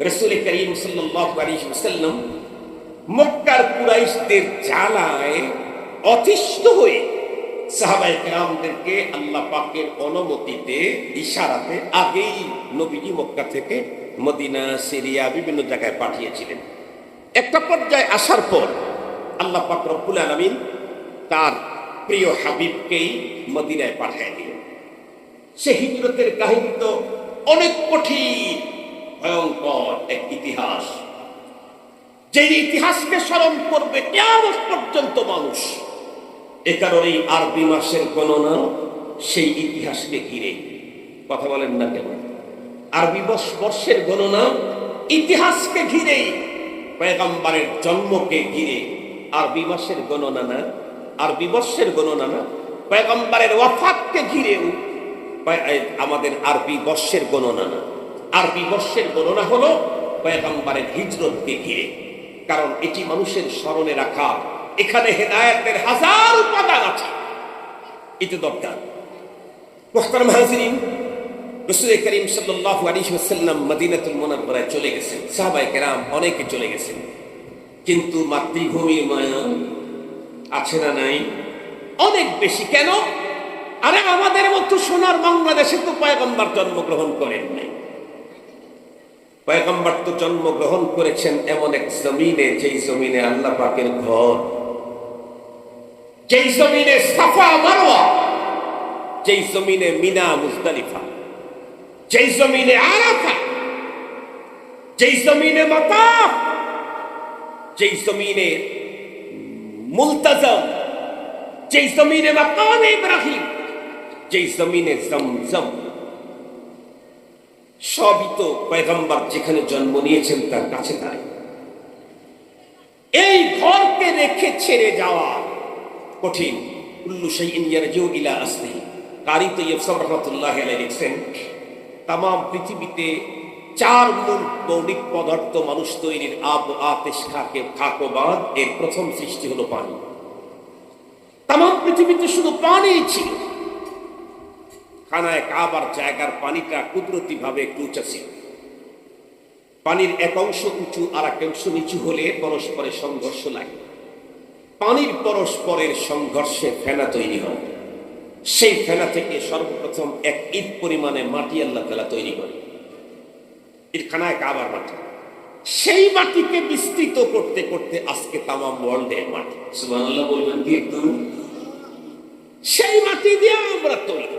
রসুল করিম ওয়াসাল্লাম মক্কার কুরাইশদের জ্বালায় অতিষ্ঠ হয়ে সাহাবাই আল্লাহ পাকের অনুমতিতে ইশারাতে মক্কা থেকে মদিনা, সিরিয়া বিভিন্ন জায়গায় পাঠিয়েছিলেন। একটা পর্যায়ে আসার পর আল্লাহ পাক রব্বুল তার প্রিয় হাবিবকেই মদিনায় পাঠিয়ে দিলেন। সে হিজরতের কাহিনী তো অনেক কঠিন। ভয়ঙ্কর এক ইতিহাস। যে ইতিহাসকে স্মরণ করবে কেমন পর্যন্ত মানুষ। এ কারণেই আরবি মাসের গণনা সেই ইতিহাসকে ঘিরে। কথা বলেন না কেন? আরবি বর্ষ- বর্ষের গণনা ইতিহাসকে ঘিরেই পয়গম্বরের জন্মকে ঘিরে। আরবি মাসের গণনা না, আরবি বর্ষের গণনা না, পয়গম্বরের ওয়াফাতকে ঘিরেও আমাদের আরবি বর্ষের গণনা না। আরবি বর্ষের গণনা হলো পয়গম্বরের হিজরতকে ঘিরে কারণ এটি মানুষের স্মরণে রাখা, এখানে হেদায়তের হাজার উপাদান আছে। এটা দরকার। মদিনাতুল চলে গেছেন। অনেকে চলে গেছেন। কিন্তু মাতৃভূমির মায়া আছে না নাই? অনেক বেশি কেন? আরে আমাদের মতো সোনার বাংলাদেশে তো পয়গম্বর জন্মগ্রহণ করেন নাই। পয়গম্বর তো জন্মগ্রহণ করেছেন এমন এক জমিনে, যেই জমিনে আল্লাহ পাকের ঘর। যেই জমিনে সাফা মারোয়া যেই জমিনে মিনা, মুজদালিফা, যেই জমিনে আরাফা, যেই জমিনে মাতাফ যেই জমিনে মুলতাজম, যেই জমিনে মাকাম ইব্রাহিম, যেই জমিনে জমজম। সবই তো পয়গম্বর যেখানে জন্ম নিয়েছেন, তার কাছে তাই। এই ঘরকে রেখে ছেড়ে যাওয়া কঠিন। কুল্লু ইন্ডিয়ার ইয়ারজিউ ইলা আসলিহি। কারি তৈয়ব সাহেব রহমাতুল্লাহ লিখছেন তাম পৃথিবীতে চার মূল মৌলিক পদার্থ মানুষ তৈরির আব আতেশ খাকে খাকবাদ এর প্রথম সৃষ্টি হলো পানি। তাম পৃথিবীতে শুধু পানিই ছিল। খানায় কাবার জায়গার পানিটা কুদরতি ভাবে একটু উঁচা ছিল পানির এক অংশ উঁচু আর এক অংশ নিচু হলে পরস্পরের সংঘর্ষ লাগে। পানির পরস্পরের সংঘর্ষে ফেনা তৈরি হয়। সেই ফেনা থেকে সর্বপ্রথম এক ঈদ পরিমাণে মাটি আল্লাহ তালা তৈরি করে। ঈদ খানায় কাবার মাটি। সেই মাটিকে বিস্তৃত করতে করতে আজকে তামাম ওয়ার্ল্ডের মাটি। বলবেন সেই মাটি দিয়ে আমরা তৈরি।